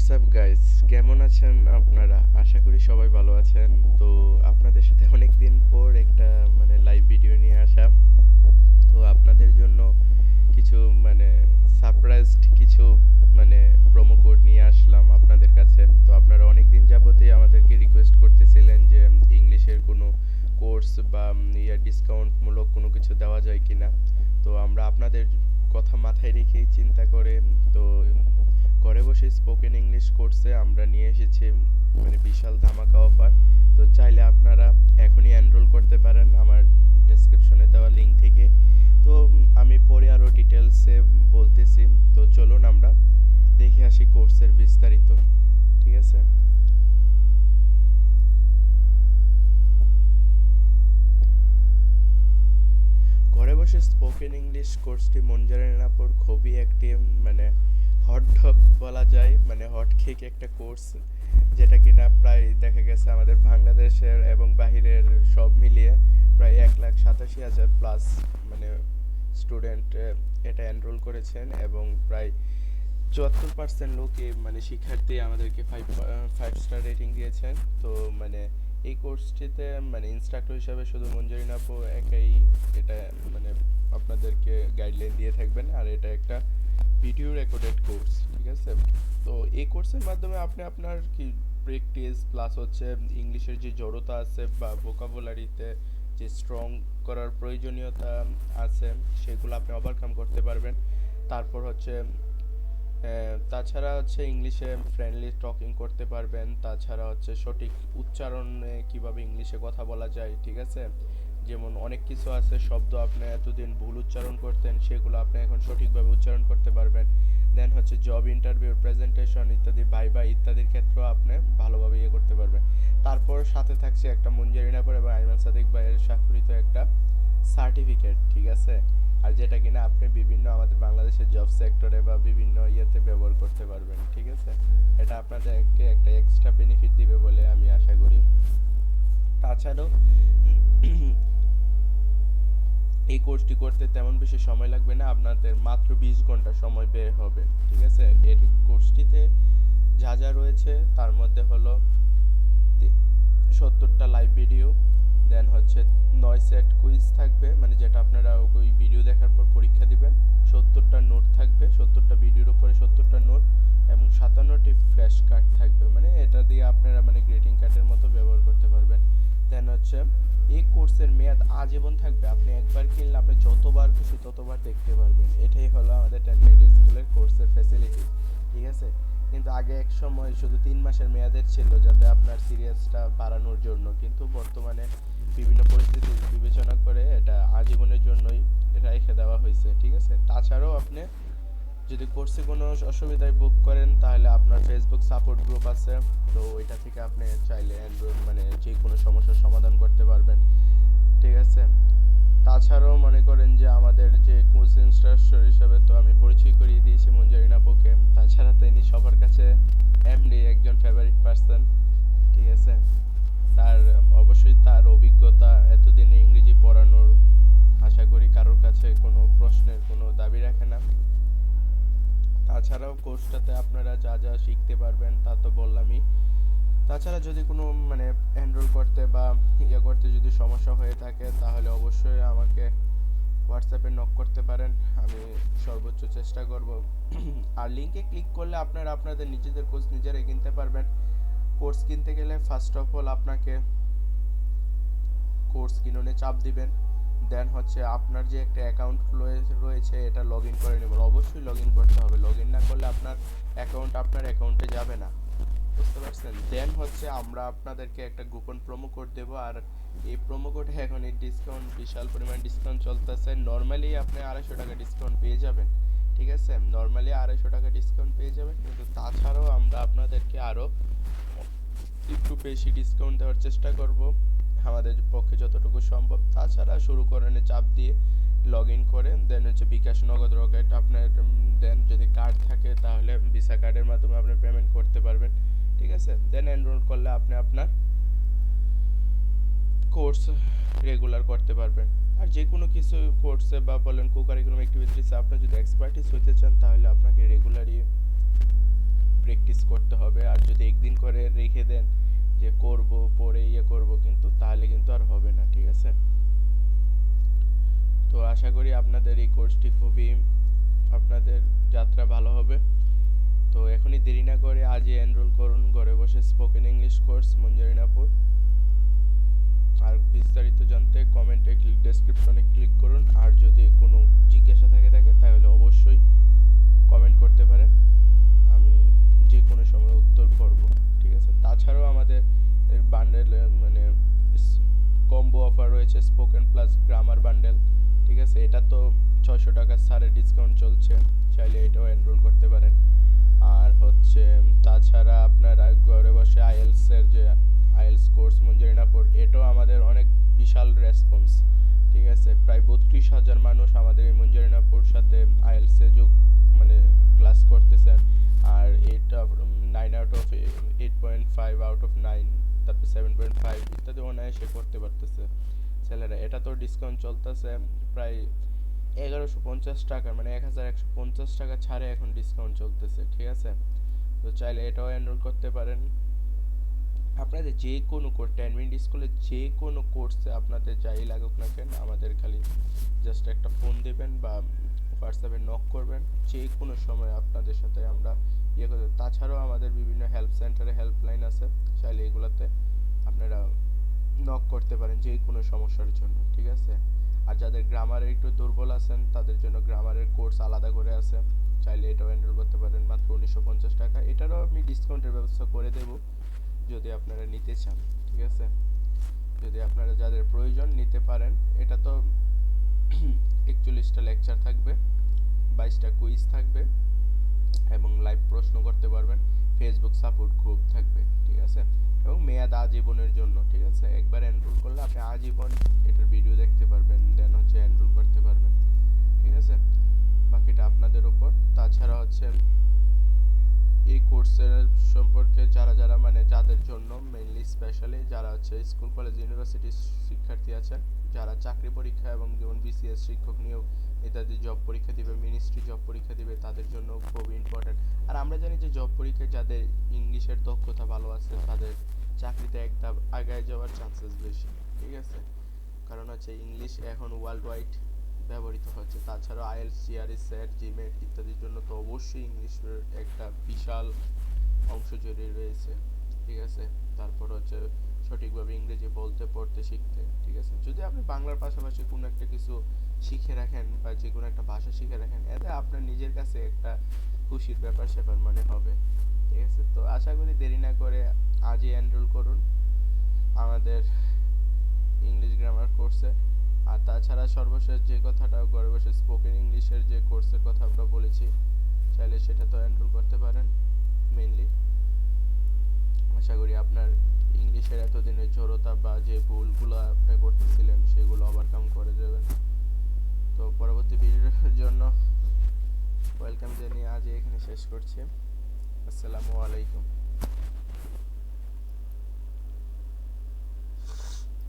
WhatsApp guys কেমন আছেন আপনারা? আশা করি সবাই ভালো আছেন। তো আপনাদের সাথে অনেক দিন পর একটা মানে লাইভ ভিডিও নিয়ে আসা। তো আপনাদের জন্য কিছু মানে সারপ্রাইজড কিছু মানে প্রোমো কোড নিয়ে আসলাম আপনাদের কাছে। তো আপনারা অনেক দিন যাবতই আমাদেরকে রিকোয়েস্ট করতেছিলেন যে, ইংলিশের কোনো কোর্স বা ইয়া ডিসকাউন্টমূলক কোনো কিছু দেওয়া যায় কিনা। তো আমরা আপনাদের কথা মাথায় রেখেই চিন্তা করে, তো ঘরে বসে স্পোকেন ইংলিশ কোর্সে আমরা নিয়ে এসেছি মানে বিশাল ধামাকা অফার তো চাইলে আপনারা এখনই এনরোল করতে পারেন আমার ডেসক্রিপশনে দেওয়া লিঙ্ক থেকে। তো আমি পরে আরও ডিটেলসে বলতেছি। তো চলুন আমরা দেখে আসি কোর্সের বিস্তারিত। ঠিক আছে? ঘরে বসে স্পোকেন ইংলিশ কোর্সটি মঞ্জারিনাপুর খুবই একটি মানে হট ডগ বলা যায় মানে হট কেক একটা কোর্স যেটা কিনা প্রায় দেখা গেছে আমাদের বাংলাদেশের এবং বাহিরের সব মিলিয়ে প্রায় এক লাখ সাতাশি হাজার প্লাস মানে স্টুডেন্ট এটা এনরোল করেছেন এবং প্রায় চুয়াত্তর পার্সেন্ট লোকে মানে শিক্ষার্থী আমাদেরকে ফাইভ ফাইভ স্টার রেটিং দিয়েছেন। তো মানে এই কোর্সটিতে মানে ইনস্ট্রাক্টর হিসাবে শুধু মঞ্জুরিন আপু একাই এটা মানে আপনাদেরকে গাইডলাইন দিয়ে থাকবেন। আর এটা একটা ভিডিও রেকর্ডেড কোর্স ঠিক আছে? তো এই কোর্সের মাধ্যমে আপনি আপনার কি প্র্যাকটিস প্লাস হচ্ছে ইংলিশের যে জড়তা আছে বা ভোকাবুলারিতে যে স্ট্রং করার প্রয়োজনীয়তা আছে, সেগুলো আপনি ওভারকাম করতে পারবেন। তারপর হচ্ছে তাছাড়া হচ্ছে ইংলিশে ফ্রেন্ডলি টকিং করতে পারবেন। তাছাড়া হচ্ছে সঠিক উচ্চারণে কীভাবে ইংলিশে কথা বলা যায়, ঠিক আছে? যেমন অনেক কিছু আছে, শব্দ আপনি এতদিন ভুল উচ্চারণ করতেন, সেগুলো আপনি এখন সঠিকভাবে উচ্চারণ করতে পারবেন। দেন হচ্ছে জব ইন্টারভিউ প্রেজেন্টেশন ইত্যাদি বাই ভাইবা ইত্যাদির ক্ষেত্রেও আপনি ভালোভাবে ইয়ে করতে পারবেন। তারপর সাথে থাকছে একটা মঞ্জারিনাপুর এবং আইমান সাদিক ভাইয়ের স্বাক্ষরিত একটা সার্টিফিকেট ঠিক আছে? আর যেটা কিনা আপনি বিভিন্ন আমাদের বাংলাদেশের জব সেক্টরে বা বিভিন্ন ইয়েতে ব্যবহার করতে পারবেন, ঠিক আছে? এটা আপনাদেরকে একটা এক্সট্রা বেনিফিট দিবে বলে আমি আশা করি। তাছাড়াও এই কোর্সটি করতে তেমন বেশি সময় লাগবে না, আপনাদের মাত্র বিশ ঘণ্টা সময় ব্যয় হবে, ঠিক আছে? এর কোর্সটিতে যা যা রয়েছে, তার মধ্যে হলো সত্তরটা লাইভ ভিডিও দেন হচ্ছে নয় সেট কুইজ থাকবে মানে যেটা আপনারা ওই ভিডিও দেখার পর পরীক্ষা দিবেন। সত্তরটা নোট থাকবে, সত্তরটা ভিডিওর উপরে সত্তরটা নোট এবং সাতান্নটি ফ্ল্যাশ কার্ড থাকবে মানে এটা দিয়ে আপনারা মানে গ্রিটিং কার্ডের মতো ব্যবহার করতে পারবেন। দেন হচ্ছে এই কোর্সের মেয়াদ আজীবন থাকবে। আপনি একবার কিনলে আপনি যতবার খুশি ততবার দেখতে পারবেন। এটাই হলো আমাদের টেনমেড স্কুলের কোর্সের ফ্যাসিলিটি ঠিক আছে? কিন্তু আগে এক সময় শুধু তিন মাসের মেয়াদের ছিল যাতে আপনার সিরিয়াসটা বাড়ানোর জন্য। কিন্তু বর্তমানে বিভিন্ন পরিস্থিতি বিবেচনা করে এটা আজীবনের জন্যই রেখে দেওয়া হয়েছে, ঠিক আছে? তাছাড়াও আপনি যদি কোর্সে কোনো অসুবিধায় বুক করেন, তাহলে আপনার ফেসবুক সাপোর্ট গ্রুপ আছে। তো ওইটা থেকে আপনি চাইলে অ্যান্ড্রয়েড মানে যে কোনো সমস্যার সমাধান করতে পারবেন। ঠিক আছে? তাছাড়াও মনে করেন যে আমাদের যে কোচ ইনস্ট্রাক্টর হিসাবে তো আমি পরিচয় করিয়ে দিয়েছি মঞ্জারিনা আপুকে। তাছাড়া তিনি সবার কাছে এমডি একজন ফেভারিট পার্সন ঠিক আছে? তার, অবশ্যই তার অভিজ্ঞতা এতদিনে ইংরেজি পড়ানোর আশা করি কারোর কাছে কোনো প্রশ্নের কোনো দাবি রাখে না। তাছাড়াও কোর্সটাতে আপনারা যা যা শিখতে পারবেন তা তো বললামই। তাছাড়া যদি কোনো মানে এনরোল করতে বা ইয়ে করতে যদি সমস্যা হয়ে থাকে, তাহলে অবশ্যই আমাকে হোয়াটসঅ্যাপে নক করতে পারেন। আমি সর্বোচ্চ চেষ্টা করব। আর লিঙ্কে ক্লিক করলে আপনারা আপনাদের নিজেদের কোর্স নিজেরাই কিনতে পারবেন। কোর্স কিনতে গেলে ফার্স্ট অফ অল আপনাকে কোর্স কিনুনে চাপ দিবেন। দেন হচ্ছে আপনার যে একটা অ্যাকাউন্ট রয়েছে এটা লগ ইন করে নেবেন। অবশ্যই লগ ইন করতে হবে। লগ ইন না করলে আপনার অ্যাকাউন্ট আপনার অ্যাকাউন্টে যাবে না। বুঝতে পারছেন? দেন হচ্ছে আমরা আপনাদেরকে একটা গোপন প্রোমো কোড দেবো। আর এই প্রোমো কোডে এখন এই ডিসকাউন্ট বিশাল পরিমাণ ডিসকাউন্ট চলতেছে। নর্মালি আপনি আড়াইশো টাকা ডিসকাউন্ট পেয়ে যাবেন। ঠিক আছে? নর্মালি আড়াইশো টাকা ডিসকাউন্ট পেয়ে যাবেন। কিন্তু তাছাড়াও আমরা আপনাদেরকে আরও একটু বেশি ডিসকাউন্ট দেওয়ার চেষ্টা করব। আমাদের পক্ষে যতটুকু সম্ভব। তাছাড়া শুরু করেন চাপ দিয়ে লগ ইন করে দেন হচ্ছে বিকাশ নগদ রকেট আপনার দেন যদি কার্ড থাকে তাহলে ভিসা কার্ডের মাধ্যমে আপনি পেমেন্ট করতে পারবেন, ঠিক আছে? দেন এনরোল করলে আপনি আপনার কোর্স রেগুলার করতে পারবেন। আর যে কোনো কিছু কোর্সে বা বলেন কো কারিকুলাম অ্যাক্টিভিটিসে আপনি যদি এক্সপার্টিস হতে চান, তাহলে আপনাকে রেগুলারই প্র্যাকটিস করতে হবে। আর যদি একদিন করে রেখে দেন যে করব, পরে ইয়ে করব, কিন্তু তাহলে কিন্তু আর হবে না, ঠিক আছে? তো আশা করি আপনাদের এই কোর্সটি খুবই, আপনাদের যাত্রা ভালো হবে। তো এখনই দেরি না করে আজই এনরোল করুন, ঘরে বসে স্পোকেন ইংলিশ কোর্স মঞ্জারিনাপুর। আর বিস্তারিত জানতে কমেন্টে ডেসক্রিপশনে ক্লিক করুন। আর যদি কোনো জিজ্ঞাসা থাকে থাকে, তাহলে অবশ্যই কমেন্ট করতে পারেন। আমি যে কোনো সময় উত্তর করব। ঠিক আছে। তাছাড়াও আমাদের বান্ডেল মানে কম্বো অফার রয়েছে স্পোকেন প্লাস গ্রামার বান্ডেল ঠিক আছে? এটা তো ছয়শো টাকা সারের ডিসকাউন্ট চলছে, চাইলে এটাও এনরোল করতে পারেন। আর হচ্ছে, তাছাড়া আপনারা ঘরে বসে আইএলসের যে আইএলস কোর্স মঞ্জুরিনাপুর এটাও আমাদের অনেক বিশাল রেসপন্স ঠিক আছে? প্রায় বত্রিশ হাজার মানুষ আমাদের এই মঞ্জুরিনাপুর সাথে আইএলসে যোগ মানে ক্লাস করতেছেন আর এটা nine out of five out of nine তারপর সেভেন পয়েন্ট ফাইভ ইত্যাদি অনায়াসে করতে পারতেছে। ছেলেরা, এটা তো ডিসকাউন্ট চলতেছে প্রায় এগারোশো পঞ্চাশ টাকা মানে এক হাজার একশো পঞ্চাশ টাকা ছাড়ে এখন ডিসকাউন্ট চলতেছে, ঠিক আছে? তো চাইলে এটাও এনরোল করতে পারেন। আপনাদের যে কোনো কোর্স টেন মিনিট স্কুলে যে কোনো কোর্সে আপনাদের যাই লাগুক না কেন, আমাদের খালি জাস্ট একটা ফোন দেবেন বা হোয়াটসঅ্যাপে নক করবেন। যে কোনো সময় আপনাদের সাথে আমরা ইয়ে করতে তাছাড়াও আমাদের বিভিন্ন হেল্প সেন্টারে হেল্পলাইন আছে। চাইলে এগুলোতে আপনারা নক করতে পারেন যে কোনো সমস্যার জন্য, ঠিক আছে? আর যাদের গ্রামারে একটু দুর্বল আছেন, তাদের জন্য গ্রামারের কোর্স আলাদা করে আছে। চাইলে এটাও এনরোল করতে পারেন। মাত্র উনিশশো পঞ্চাশ টাকা। এটারও আমি ডিসকাউন্টের ব্যবস্থা করে দেবো, যদি আপনারা নিতে চান, ঠিক আছে? যদি আপনারা যাদের প্রয়োজন নিতে পারেন, এটা তো একচল্লিশটা লেকচার থাকবে, বাইশটা কুইজ থাকবে এবং লাইভ প্রশ্ন করতে পারবেন ফেসবুক সাপোর্ট গ্রুপ থাকবে, ঠিক আছে? এবং মেয়াদ আজীবনের জন্য, ঠিক আছে? একবার এনরোল করলে আপনি আজীবন এটার ভিডিও দেখতে পারবেন দেন হচ্ছে এনরোল করতে পারবেন, ঠিক আছে? বাকিটা আপনাদের ওপর তাছাড়া হচ্ছে কোর্সের সম্পর্কে যারা যারা মানে যাদের জন্য মেইনলি স্পেশালি যারা হচ্ছে স্কুল কলেজ ইউনিভার্সিটির শিক্ষার্থী আছেন, যারা চাকরি পরীক্ষা এবং যেমন বিসিএস শিক্ষক নিয়োগ ইত্যাদি জব পরীক্ষা দিবে মিনিস্ট্রি জব পরীক্ষা দিবে, তাদের জন্য খুব ইম্পর্ট্যান্ট আর আমরা জানি যে জব পরীক্ষায় যাদের ইংলিশের দক্ষতা ভালো আছে, তাদের চাকরিতে একটা আগায় যাওয়ার চান্সেস বেশি, ঠিক আছে? কারণ হচ্ছে ইংলিশ এখন ওয়ার্ল্ড ওয়াইড ব্যবহৃত হচ্ছে। তাছাড়াও আইএলস জিআরই সেট জিমেট ইত্যাদির জন্য তো অবশ্যই ইংলিশের একটা বিশাল অংশ জড়িয়ে রয়েছে, ঠিক আছে? তারপর হচ্ছে সঠিকভাবে ইংরেজি বলতে, পড়তে, শিখতে, ঠিক আছে? যদি আপনি বাংলার পাশাপাশি কোনো একটা কিছু শিখে রাখেন বা যে কোনো একটা ভাষা শিখে রাখেন, এতে আপনার নিজের কাছে একটা খুশির ব্যাপার স্যাপার মনে হবে, ঠিক আছে? তো আশা করি দেরি না করে আজই এনরোল করুন আমাদের ইংলিশ গ্রামার কোর্সে আর তাছাড়া সর্বশেষ যে কথাটা ঘরে বসে স্পোকেন ইংলিশের যে কোর্সের কথা আমরা বলেছি, চাইলে সেটা তো এনরোল করতে পারেন মেইনলি আশা করি আপনার ইংলিশের এতদিনের জড়তা বা যে ভুলগুলো আপনি করতেছিলেন, সেগুলো ওভারকাম করে যাবেন তো পরবর্তী ভিডিওর জন্য ওয়েলকাম জানিয়ে আজ এখানে শেষ করছি। আসসালামু আলাইকুম।